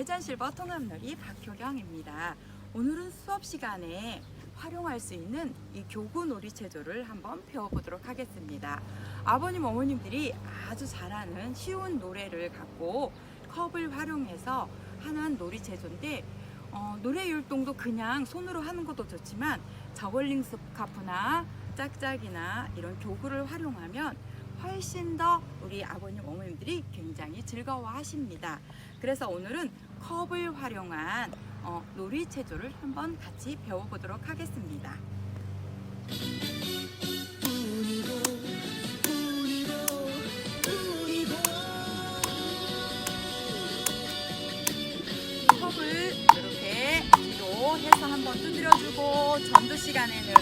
유튜버 통합놀이 박효경입니다. 오늘은 수업 시간에 활용할 수 있는 이 교구 놀이 체조를 한번 배워보도록 하겠습니다. 아버님, 어머님들이 아주 잘하는 쉬운 노래를 갖고 컵을 활용해서 하는 놀이 체조인데 어, 노래 율동도 그냥 손으로 하는 것도 좋지만 저글링 스카프나 짝짝이나 이런 교구를 활용하면 훨씬 더 우리 아버님 어머님들이 굉장히 즐거워하십니다. 그래서 오늘은 컵을 활용한 어, 놀이 체조를 한번 같이 배워보도록 하겠습니다. 컵을 이렇게 뒤로 해서 한번 두드려주고 전두 시간에는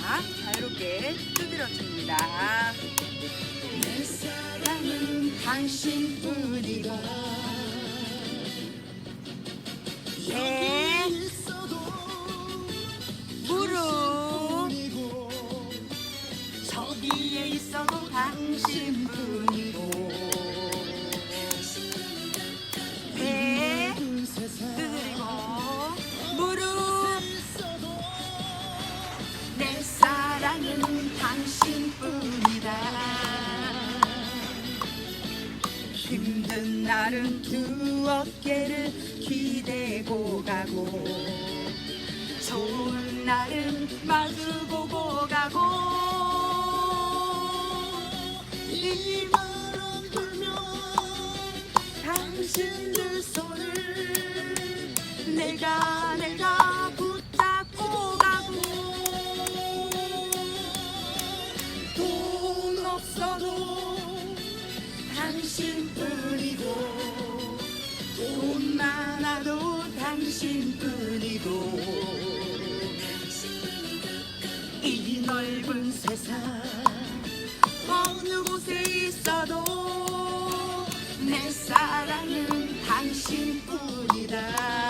자, 자유롭게 두드려줍니다. 당신뿐이고 배 무릎 저기에 있어도 당신뿐이고 힘든 날은 두 어깨를 기대고 가고 좋은 날은 마주 보고 가고 이 바람 불면 당신들 손을 내가 내 넓은 세상 어느 곳에 있어도 내 사랑은 당신뿐이다